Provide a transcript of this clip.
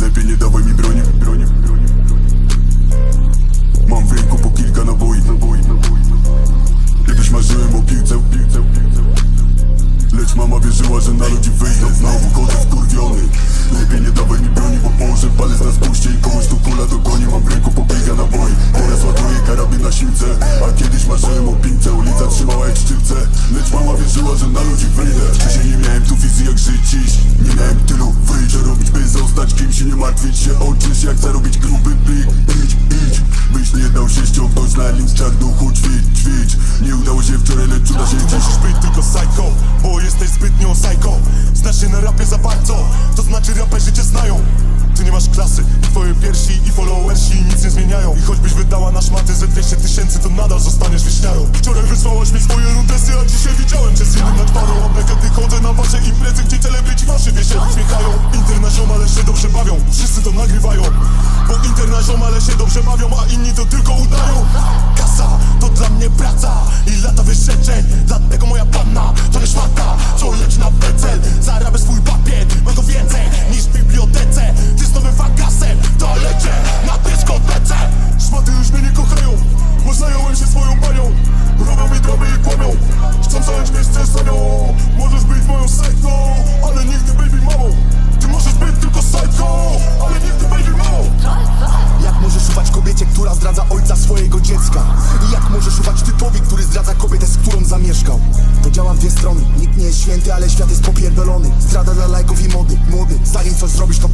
Lepiej nie dawaj mi broni. Mam w ręku po kilka naboi, naboi. Kiedyś marzyłem o piłce. Lecz mama wierzyła, że na ludzi wyjdę Znowu chodzę wkurwiony Lepiej nie dawaj mi broni, bo położę palec na spuście I komuś tu kula dogoni Mam w ręku po kilka naboi Teraz ładuję karabin na siłce A kiedyś marzyłem o pince Ulica trzymała jak szczypce Lecz mama wierzyła, że na ludzi wyjdę Wcześniej nie miałem tu wizji jak żyć dziś Nie miałem tylu martwić się o czyś Jak zarobić gruby plik. Idź, idź. Byś nie dał się ściągnąć na link z czarnuchu Ćwicz, ćwicz. Nie udało się wczoraj, lecz uda się dziś. Być tylko psycho, bo jesteś zbytnio psycho. Znasz się na rapie za bardzo, to znaczy raperzy cię znają. Ty nie masz klasy, twoje piersi i followersi nic nie zmieniają. I choćbyś wydała na szmaty ze 200 tysięcy, to nadal zostaniesz ale się dobrze bawią, wszyscy to nagrywają. Bo internaziom, ale się dobrze bawią, a inni to tylko udają. Kasa, to dla mnie praca zdradza ojca swojego dziecka. I jak możesz ufać typowi, który zdradza kobietę, z którą zamieszkał? To działa w dwie strony, nikt nie jest święty, ale świat jest popierdolony. Zdrada dla lajków i mody, młody Zanim coś zrobisz, to